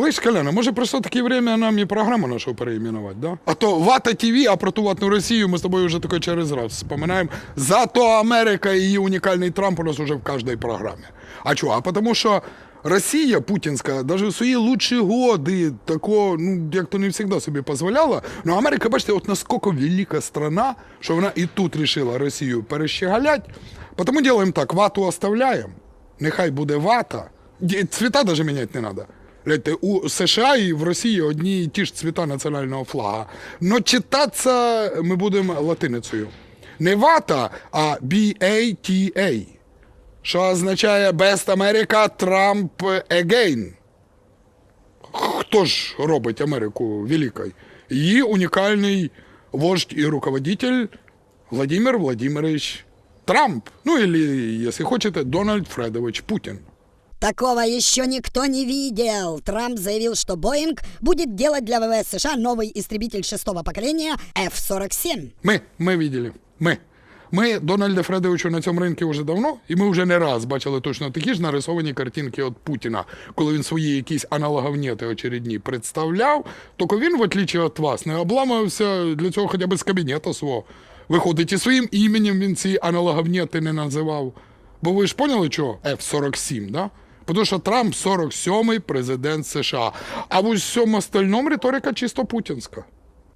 Слышь, Коляна, може прийшло таке время нам і програму нашу переименувати, да? А то Вата ТВ, а про ту ватну Росію ми з тобою вже таке через раз вспоминаємо. Зато Америка і її унікальний Трамп у нас уже в кожній програмі. А чого? А тому що Росія путінська, навіть в свої лучші годи, тако, ну, як то не завжди собі дозволяла. Ну, Америка, бачите, от наскільки велика страна, що вона і тут рішила Росію перещеголять. Тому робимо так, вату оставляємо, нехай буде вата. Цвіта навіть міняти не треба. У США і в Росії одні і ті ж цвіта національного флага. Но читатися ми будемо латиницею. Не вата, а B-A-T-A, що означає Best America Trump Again. Хто ж робить Америку великою? Її унікальний вождь і руководитель Владимир Владимирович Трамп. Ну, или, если хочете, Дональд Фредович Путин. Такого еще никто не видел. Трамп заявил, что Боинг будет делать для ВВС США новый истребитель шестого поколения F-47. Ми, ми видели. Ми. Ми Дональда Фредовича на цьому ринку вже давно, і ми вже не раз бачили точно такі ж нарисовані картинки від Путіна, коли він свої якісь аналоговнєти очередні представляв, тільки він, в отличие від вас, не обламався для цього хоча б з кабінету свого. Виходить, і своїм іменем він ці аналоговнєти не називав. Бо ви ж поняли, що F-47, да? Тому що Трамп 47-й президент США. А в усьому остальному риторика чисто путінська.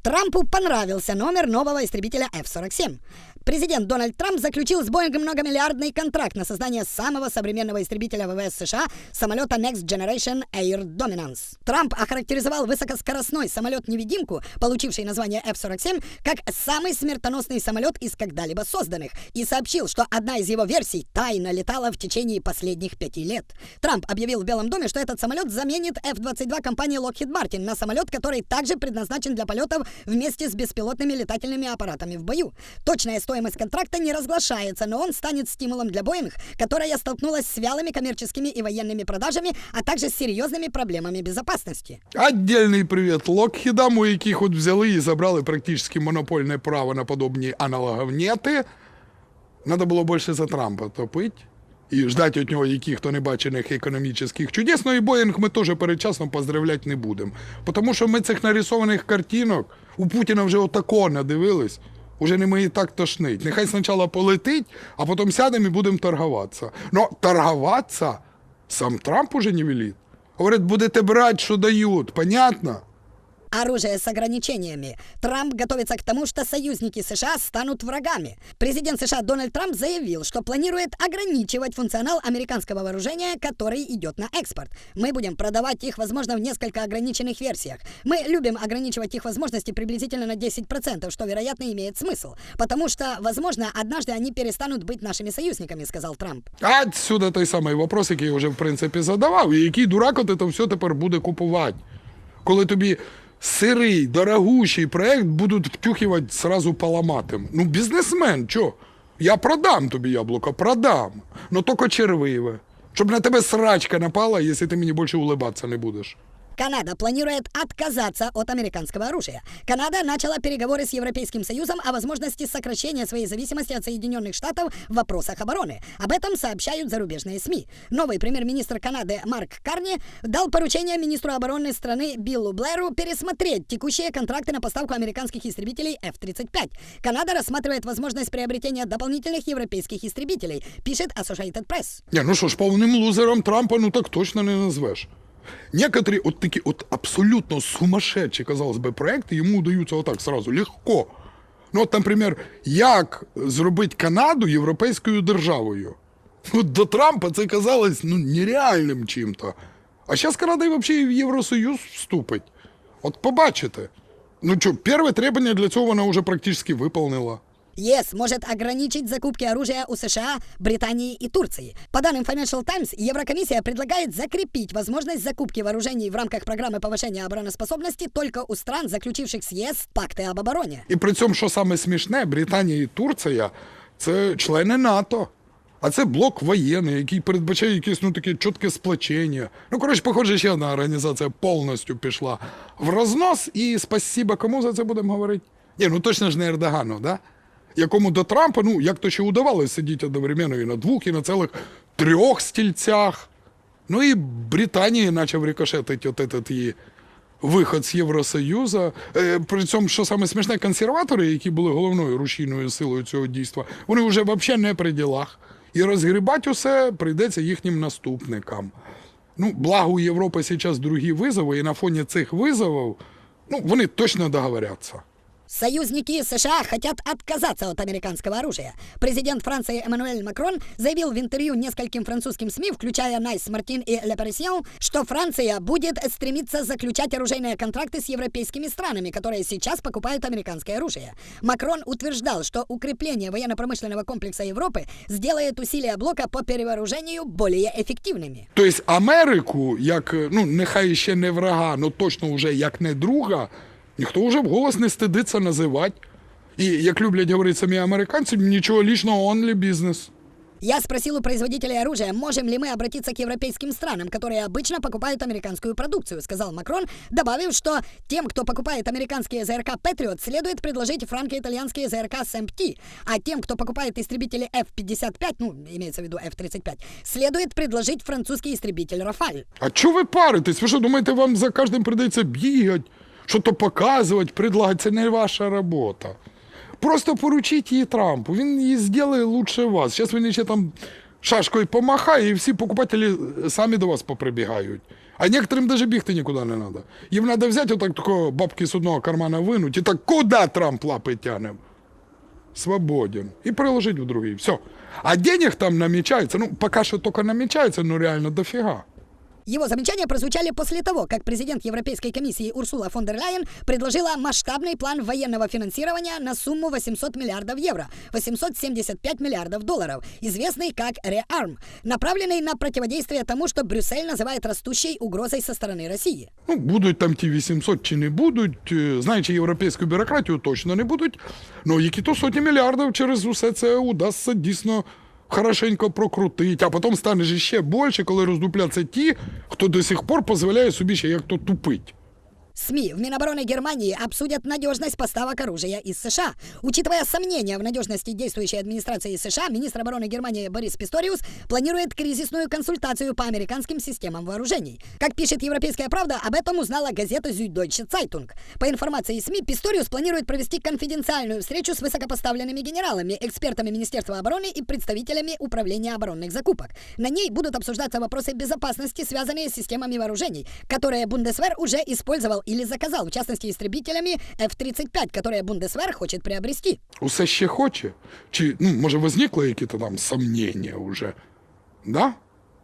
Трампу понравился номер нового истребителя F-47. Президент Дональд Трамп заключил с Боингом многомиллиардный контракт на создание самого современного истребителя ВВС США самолета Next Generation Air Dominance. Трамп охарактеризовал высокоскоростной самолет-невидимку, получивший название F-47, как самый смертоносный самолет из когда-либо созданных, и сообщил, что одна из его версий тайно летала в течение последних пяти лет. Трамп объявил в Белом доме, что этот самолет заменит F-22 компании Lockheed Martin на самолет, который также предназначен для полетов вместе с беспилотными летательными аппаратами в бою. Точная стоимость контракта не разглашается, но он станет стимулом для Boeing, которая столкнулась с вялыми коммерческими и военными продажами, а также с серьезными проблемами безопасности. Отдельний привіт Локхідам, у яких от взяли і забрали практично монопольне право на подобні аналоговнєти. Надо було більше за Трампа топити і ждати від нього яких-то небачених економічних чудес. Ну і Боїнг ми теж передчасно поздравляти не будемо. Тому що ми цих нарисованих картинок у Путіна вже отако надивились. Уже не ми так тошнить. Нехай спочатку полетить, а потім сядемо і будемо торгуватися. Ну, торгуватися сам Трамп уже не велить. Говорить, будете брати, що дають, Понятно? Оружие с ограничениями. Трамп готовится к тому, что союзники США станут врагами. Президент США Дональд Трамп заявил, что планирует ограничивать функционал американского вооружения, который идет на экспорт. Мы будем продавать их, возможно, в несколько ограниченных версиях. Мы любим ограничивать их возможности приблизительно на 10%, что, вероятно, имеет смысл. Потому что, возможно, однажды они перестанут быть нашими союзниками, сказал Трамп. А Отсюда той самий вопрос, який я вже в принципі задавав, і який дурак от це все тепер буде купувати. Коли тобі сирий, дорогущий проект будуть втюхивать сразу поламатим. Ну, бізнесмен, чо? Я продам тобі яблуко, продам. Ну только червиве. Щоб на тебе срачка напала, якщо ти мені більше улибатися не будеш. Канада планирует отказаться от американского оружия. Канада начала переговоры с Европейским Союзом о возможности сокращения своей зависимости от Соединенных Штатов в вопросах обороны. Об этом сообщают зарубежные СМИ. Новый премьер-министр Канады Марк Карни дал поручение министру обороны страны Биллу Блэру пересмотреть текущие контракты на поставку американских истребителей F-35. Канада рассматривает возможность приобретения дополнительных европейских истребителей, пишет Associated Press. Ні, ну що ж, повним лузером Трампа ну так точно не назвеш. Некоторі от такі от абсолютно сумасшедші, казалось би, проекти йому даються отак сразу, легко. Ну, от, наприклад, як зробити Канаду європейською державою? От до Трампа це казалось ну, нереальним чим-то. А зараз Канада взагалі в Євросоюз вступить. От побачите. Ну що, перше требування для цього вона вже практично виповнила. ЕС может ограничить закупки оружия у США, Британии и Турции. По данным Financial Times, Еврокомиссия предлагает закрепить возможность закупки вооружений в рамках программы повышения обороноспособности только у стран, заключивших с ЕС пакты об обороне. І при цьому, що саме смішне, Британія і Турція це члени НАТО. А це блок воєнний, який передбачає якесь ну таке чітке сплочення. Ну, коротше, похоже, ще одна організація повністю пішла в рознос. І спасіба кому за це будемо говорити? Ні, ну точно ж не Ердогану, да? Якому до Трампа, ну як то ще удавалося сидіти одновременно і на двох, і на цілих трьох стільцях. Ну і Британії почав рикошетити от этот її виход з Євросоюзу. Е, При цьому, що саме смішне, консерватори, які були головною рушійною силою цього дійства, вони вже взагалі не при ділах. І розгрібати усе прийдеться їхнім наступникам. Ну, благо у Європи зараз другі визови, і на фоні цих визовів ну, вони точно договоряться. Союзники США хотят отказаться от американского оружия. Президент Франции Эммануэль Макрон заявил в интервью нескольким французским СМИ, включая Найс Мартин и Le Parisien, что Франция будет стремиться заключать оружейные контракты с европейскими странами, которые сейчас покупают американское оружие. Макрон утверждал, что укрепление военно-промышленного комплекса Европы сделает усилия блока по перевооружению более эффективными. Тобто Америку, як е, ну нехай ще не врага, але точно вже як не друга, ніхто вже вголос не стидиться називати. І як люблять говорити самі американці, нічого лічного only бізнес. Я спросил у производителей оружия, можем ли мы обратиться к европейским странам, которые обычно покупают американскую продукцию, сказал Макрон, добавив, что тем, кто покупает американские ЗРК Patriot, следует предложить франко-итальянские ЗРК SMT, а тем, кто покупает истребители F-55, ну, имеется в виду F-35, следует предложить французский истребитель Рафаль. А чого ви паритесь? Ви що думаєте, вам за кожним прийдеться бігати, Що то показувати, предлагати? Це не ваша робота. Просто поручіть її Трампу. Він її зробить лучше вас. Зараз він ще там шашкою помахає, і всі покупателі самі до вас поприбігають. А некоторым даже бігти нікуди не треба. Їм треба взяти отак такого бабки з одного кармана винуть і так куди Трамп лапи тягне? Свободен. И приложить в другие. Все. А денег там намечается, ну, пока что только намечается, но реально дофига. Его замечания прозвучали после того, как президент Европейской комиссии Урсула фон дер Ляйен предложила масштабный план военного финансирования на сумму 800 миллиардов евро, 875 миллиардов долларов, известный как REARM, направленный на противодействие тому, что Брюссель называет растущей угрозой со стороны России. Ну, будуть там ті 800 чи не будуть, е, знаючи європейську бюрократію, точно не будуть. Ну, які то сотні мільярдів через усе це удасться дійсно хорошенько прокрутить, А потім стане ж ще більше, коли роздупляться ті, хто до сих пор дозволяє собі ще як то тупить. СМИ в Минобороны Германии обсудят надежность поставок оружия из США. Учитывая сомнения в надежности действующей администрации США, министр обороны Германии Борис Писториус планирует кризисную консультацию по американским системам вооружений. Как пишет Европейская правда, об этом узнала газета Süddeutsche Zeitung. По информации СМИ, Писториус планирует провести конфиденциальную встречу с высокопоставленными генералами, экспертами Министерства обороны и представителями Управления оборонных закупок. На ней будут обсуждаться вопросы безопасности, связанные с системами вооружений, которые Бундесвер уже использовал или заказал, в частности, истребителями F-35, которые Бундесвер хочет приобрести. Усе ще хоче? Чи, ну, може, возникли якісь там сомнення вже? Да?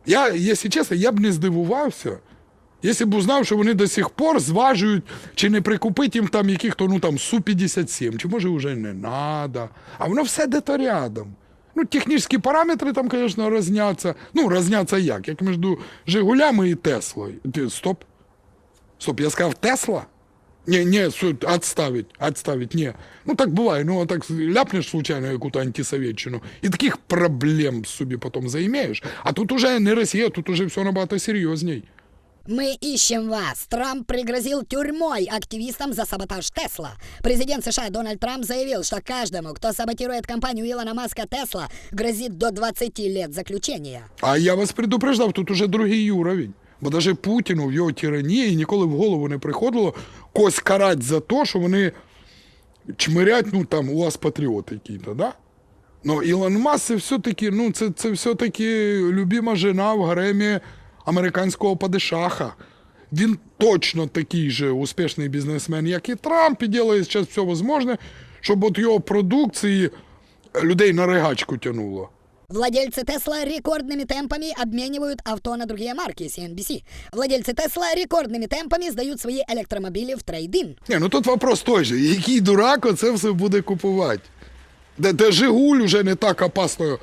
Я, якщо чесно, я б не здивувався, якщо б узнав, що вони до сих пор зважують, чи не прикупити їм там яких-то, ну там, Су-57, чи може вже не треба. А воно все де-то рядом. Ну, технічні параметри там, звісно, розняться. Ну, розняться як? Як між Жигулями і Теслою. Стоп. Стоп, я сказав Тесла? Не, не, су- отставить, отставить, не. Ну так буває, ну так ляпнеш случайно яку-то антисоветчину, і таких проблем собі потім займаєш. А тут уже не Росія, тут уже все набагато серйозней. Мы ищем вас. Трамп пригрозил тюрьмой активистам за саботаж Тесла. Президент США Дональд Трамп заявил, что каждому, кто саботирует компанию Илона Маска Тесла, грозит до 20 лет заключения. А я вас предупреждав, тут уже другий уровень. Бо навіть Путіну в його тиранії ніколи в голову не приходило когось карати за те, що вони чмирять, ну там у вас патріоти якісь, да? Ну, Ілон Маск це все-таки, ну, це, це все-таки любима жена в гаремі американського падишаха. Він точно такий же успішний бізнесмен, як і Трамп, і робить зараз все можливе, щоб от його продукції людей на ригачку тянуло. Владельцы Тесла рекордными темпами обменивают авто на другие марки CNBC. Владельцы Тесла рекордными темпами сдают свои электромобили в трейдин. Ні, ну тут вопрос той же. Який дурак оце все буде купувати? Де, де Жигуль уже не так опасно.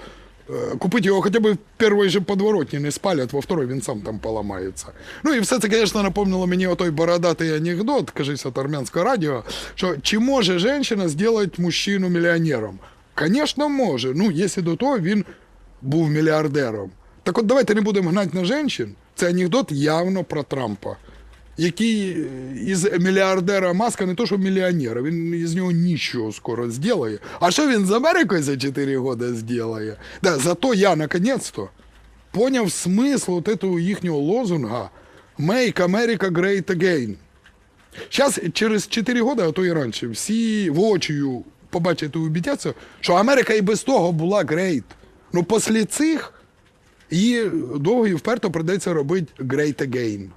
е, Купити його хоча б в першій же подворотні не спалять, во второй він сам там поламається. Ну і все це, звісно, напомнило мені отой бородатий анекдот, кажись, от армянського радіо, що чи може жінка зробити мужчину мільйонером? Звісно, може. Ну, якщо до того він був мільярдером. Так от давайте не будемо гнати на жінчин. Це анекдот явно про Трампа який е, із мільярдера Маска не то, що мільйонера, він із нього нічого скоро зробить. А що він з Америкою за 4 роки зробить? Да, зато я наконец-то поняв смисл от этого їхнього лозунга Make America Great Again. Зараз через 4 роки, а то і раніше, всі воочію побачити і убідяться, що Америка і без того була грейт. Ну, після цих її довго і вперто придеться робити great again.